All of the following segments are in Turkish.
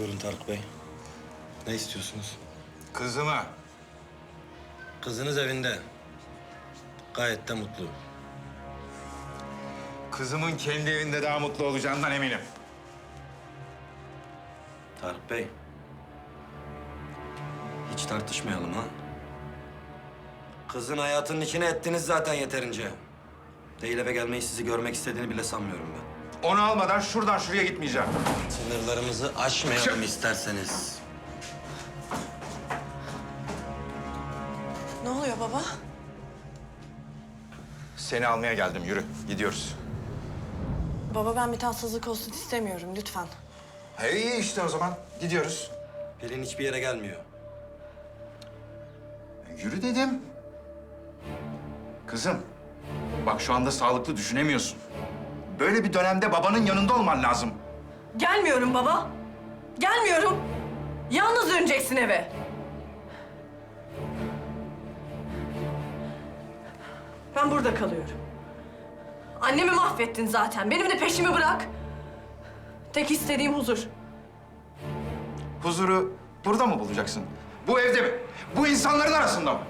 Buyurun Tarık Bey. Ne istiyorsunuz? Kızıma. Kızınız evinde. Gayet de mutlu. Kızımın kendi evinde daha mutlu olacağından eminim. Tarık Bey. Hiç tartışmayalım ha. Kızın hayatının içine ettiniz zaten yeterince. Değil eve gelmeyi sizi görmek istediğini bile sanmıyorum ben. Onu almadan şuradan şuraya gitmeyeceğim. Sınırlarımızı aşmayalım isterseniz. Ne oluyor baba? Seni almaya geldim. Yürü. Gidiyoruz. Baba ben bir tatsızlık olsun istemiyorum lütfen. Hey iyi işte o zaman. Gidiyoruz. Pelin hiçbir yere gelmiyor. Yürü dedim. Kızım, bak şu anda sağlıklı düşünemiyorsun. Böyle bir dönemde babanın yanında olman lazım. Gelmiyorum baba. Gelmiyorum. Yalnız döneceksin eve. Ben burada kalıyorum. Annemi mahvettin zaten. Benim de peşimi bırak. Tek istediğim huzur. Huzuru burada mı bulacaksın? Bu evde mi? Bu insanların arasında mı?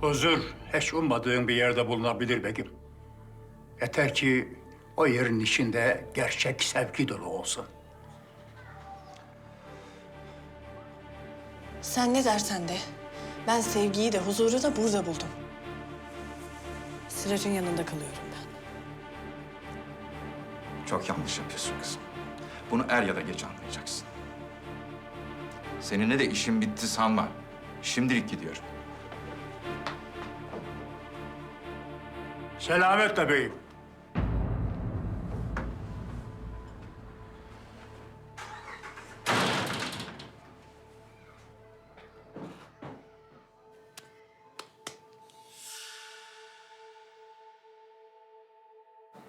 Huzur hiç ummadığın bir yerde bulunabilir Begim. Yeter ki o yerin içinde gerçek sevgi dolu olsun. Sen ne dersen de ben sevgiyi de huzuru da burada buldum. Sıracın yanında kalıyorum ben. Çok yanlış yapıyorsun kızım. Bunu er ya da geç anlayacaksın. Seninle de işim bitti sanma. Şimdilik gidiyorum. Selametle beyim.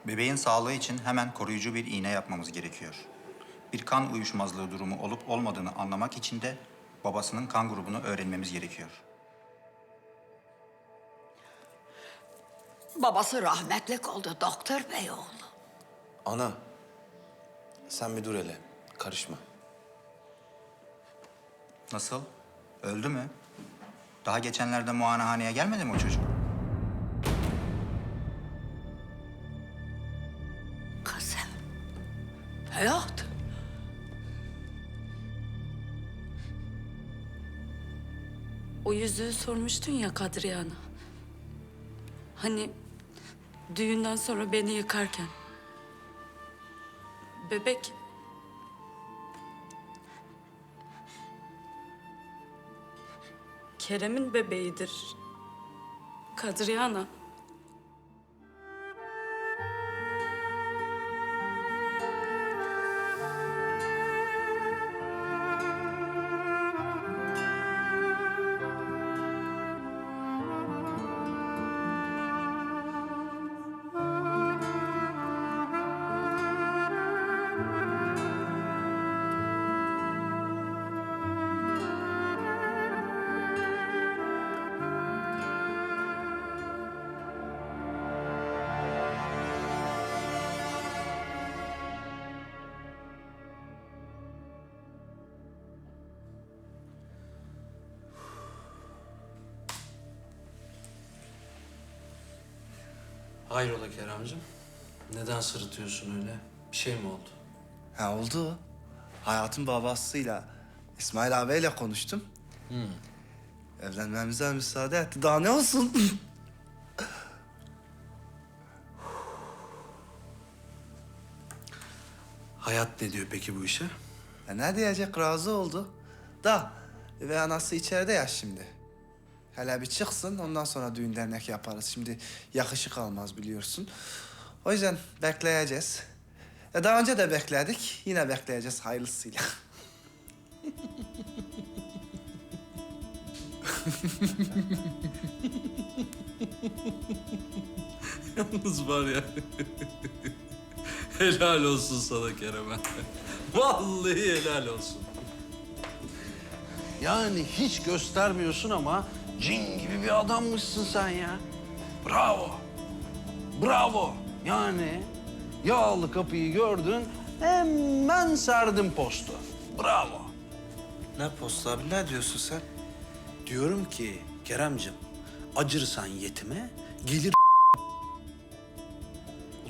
Bebeğin sağlığı için hemen koruyucu bir iğne yapmamız gerekiyor. Bir kan uyuşmazlığı durumu olup olmadığını anlamak için de babasının kan grubunu öğrenmemiz gerekiyor. Babası rahmetlik oldu doktor bey oğlu. Ana, sen bir dur hele. Karışma. Nasıl? Öldü mü? Daha geçenlerde muayenehaneye gelmedi mi o çocuk? Kızım. Hayat. O yüzüğü sormuştun ya Kadriye Ana. Hani düğünden sonra beni yıkarken. Bebek. Kerem'in bebeğidir. Kadriye Ana. Hayrola Keremcim? Neden sırıtıyorsun öyle? Bir şey mi oldu? Ha oldu. Hayatın babasıyla İsmail abiyle konuştum. Evlenmemize müsaade etti. Daha ne olsun? Hayat ne diyor peki bu işe? E ne diyecek razı oldu. Da ve anası içeride ya şimdi. Hele bir çıksın ondan sonra düğün dernek yaparız. Şimdi yakışık almaz biliyorsun. O yüzden bekleyeceğiz. E daha önce de bekledik. Yine bekleyeceğiz hayırlısıyla. Yalnız var ya. helal olsun sana Kerem'e. Vallahi helal olsun. Yani hiç göstermiyorsun ama cin gibi bir adammışsın sen ya. Bravo. Bravo. Yani yağlı kapıyı gördün, Hemen sardım postu. Bravo. Ne postu abi ne diyorsun sen? Diyorum ki Keremcim, acırsan yetime, gelir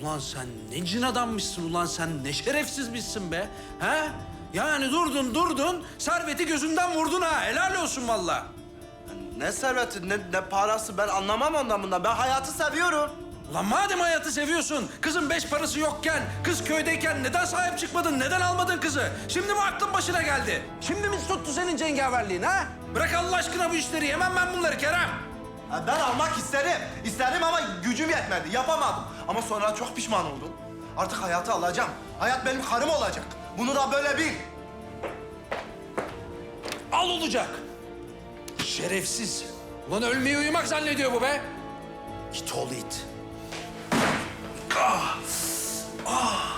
Ulan sen ne cin adammışsın ulan sen ne şerefsizmişsin be. Ha? Yani durdun durdun, serveti gözünden vurdun ha. Helal olsun vallahi. Ne serveti ne, ne parası ben anlamam ondan bundan. Ben hayatı seviyorum. Ulan madem hayatı seviyorsun, kızın beş parası yokken, kız köydeyken neden sahip çıkmadın, neden almadın kızı? Şimdi mi aklın başına geldi? Şimdi mi tuttu senin cengaverliğin ha? Bırak Allah aşkına bu işleri, yemem ben bunları Kerem. Ha, ben almak isterim. İsterim ama gücüm yetmedi. Yapamadım. Ama sonra çok pişman oldum. Artık hayatı alacağım. Hayat benim karım olacak. Bunu da böyle bil. Al olacak. Şerefsiz. Ulan ölmeyi uyumak zannediyor bu be. Git oğlu it. Ah! Ah!